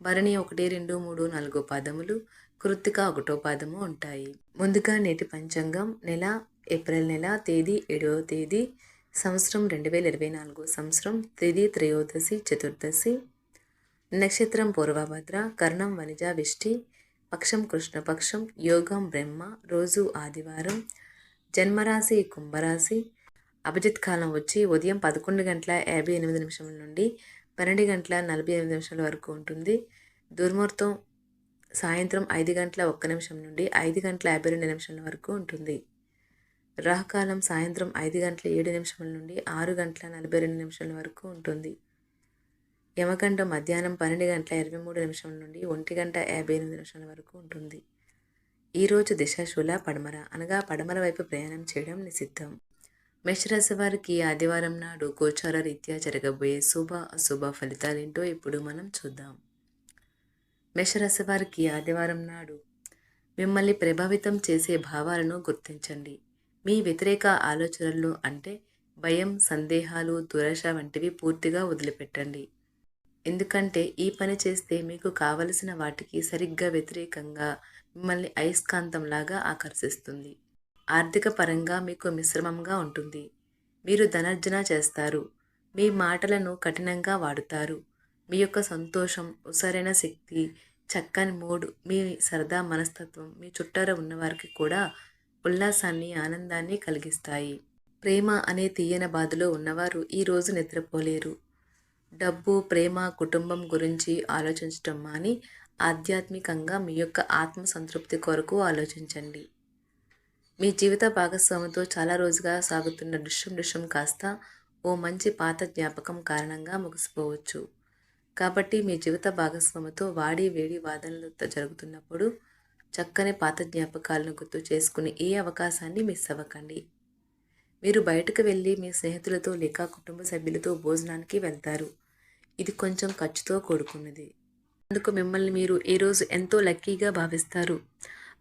భరణి ఒకటి రెండు మూడు నాలుగు పాదములు కృత్తిక ఒకటో పాదము ఉంటాయి. ముందుగా నేటి పంచాంగం నెల ఏప్రిల్ నెల తేదీ ఏడవ తేదీ సంవత్సరం రెండు వేల ఇరవై నాలుగు సంవత్సరం తేదీ త్రయోదశి చతుర్దశి నక్షత్రం పూర్వభద్ర కర్ణం వనిజ విష్టి పక్షం కృష్ణపక్షం యోగం బ్రహ్మ రోజు ఆదివారం జన్మరాశి కుంభరాశి అభిజిత్ కాలం వచ్చి ఉదయం పదకొండు గంటల యాభై ఎనిమిది నిమిషం నుండి పన్నెండు గంటల నలభై ఎనిమిది నిమిషాల వరకు ఉంటుంది. దుర్ముహూర్తం సాయంత్రం ఐదు గంటల ఒక్క నిమిషం నుండి ఐదు గంటల యాభై రెండు నిమిషాల వరకు ఉంటుంది. రాహకాలం సాయంత్రం ఐదు గంటల ఏడు నిమిషాల నుండి ఆరు గంటల నలభై రెండు నిమిషాల వరకు ఉంటుంది. యమగంట మధ్యాహ్నం పన్నెండు గంటల ఇరవై మూడు నిమిషాల నుండి ఒంటి గంట యాభై ఎనిమిది నిమిషాల వరకు ఉంటుంది. ఈరోజు దిశాశూల పడమర అనగా పడమర వైపు ప్రయాణం చేయడం నిషిద్ధం. మేషరాశి వారికి ఆదివారం నాడు గోచార రీత్యా జరగబోయే శుభ అశుభ ఫలితాలేంటో ఇప్పుడు మనం చూద్దాం. మేషరాశి వారికి ఆదివారం నాడు మిమ్మల్ని ప్రభావితం చేసే భావాలను గుర్తించండి. మీ వ్యతిరేక ఆలోచనలు అంటే భయం సందేహాలు దురాశ వంటివి పూర్తిగా వదిలిపెట్టండి. ఎందుకంటే ఈ పని చేస్తే మీకు కావలసిన వాటికి సరిగ్గా వ్యతిరేకంగా మిమ్మల్ని అయస్కాంతంలాగా ఆకర్షిస్తుంది. ఆర్థిక పరంగా మీకు మిశ్రమంగా ఉంటుంది. మీరు ధనార్జన చేస్తారు. మీ మాటలను కఠినంగా వాడుతారు. మీ యొక్క సంతోషం ఉసరైన శక్తి చక్కని మూడు మీ సరదా మనస్తత్వం మీ చుట్టార ఉన్నవారికి కూడా ఉల్లాసాన్ని ఆనందాన్ని కలిగిస్తాయి. ప్రేమ అనే తీయన బాధలో ఉన్నవారు ఈరోజు నిద్రపోలేరు. డబ్బు ప్రేమ కుటుంబం గురించి ఆలోచించటం మాని ఆధ్యాత్మికంగా మీ యొక్క ఆత్మ సంతృప్తి కొరకు ఆలోచించండి. మీ జీవిత భాగస్వామితో చాలా రోజుగా సాగుతున్న దృశ్యం దృశ్యం కాస్త ఓ మంచి పాత జ్ఞాపకం కారణంగా ముగిసిపోవచ్చు. కాబట్టి మీ జీవిత భాగస్వామితో వాడి వేడి వాదనలు జరుగుతున్నప్పుడు చక్కని పాత జ్ఞాపకాలను గుర్తు చేసుకుని ఏ అవకాశాన్ని మిస్ అవ్వకండి. మీరు బయటకు వెళ్ళి మీ స్నేహితులతో లేక కుటుంబ సభ్యులతో భోజనానికి వెళ్తారు. ఇది కొంచెం ఖర్చుతో కూడుకున్నది. అందుకు మిమ్మల్ని మీరు ఈ రోజు ఎంతో లక్కీగా భావిస్తారు?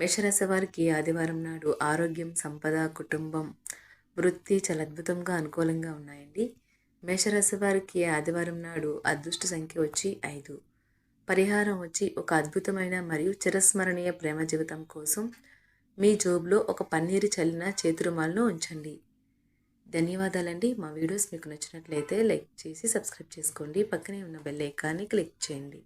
మేషరాశి వారికి ఆదివారం నాడు ఆరోగ్యం సంపద కుటుంబం వృత్తి చాలా అద్భుతంగా అనుకూలంగా ఉన్నాయండి. మేషరాశి వారికి ఆదివారం నాడు అదృష్ట సంఖ్య వచ్చి ఐదు. పరిహారం వచ్చి ఒక అద్భుతమైన మరియు చిరస్మరణీయ ప్రేమ జీవితం కోసం మీ జోబులో ఒక పన్నీరు చల్లిన చేతురుమాలను ఉంచండి. ధన్యవాదాలండి. మా వీడియోస్ మీకు నచ్చినట్లయితే లైక్ చేసి సబ్స్క్రైబ్ చేసుకోండి. పక్కనే ఉన్న బెల్ ఐకాన్ని క్లిక్ చేయండి.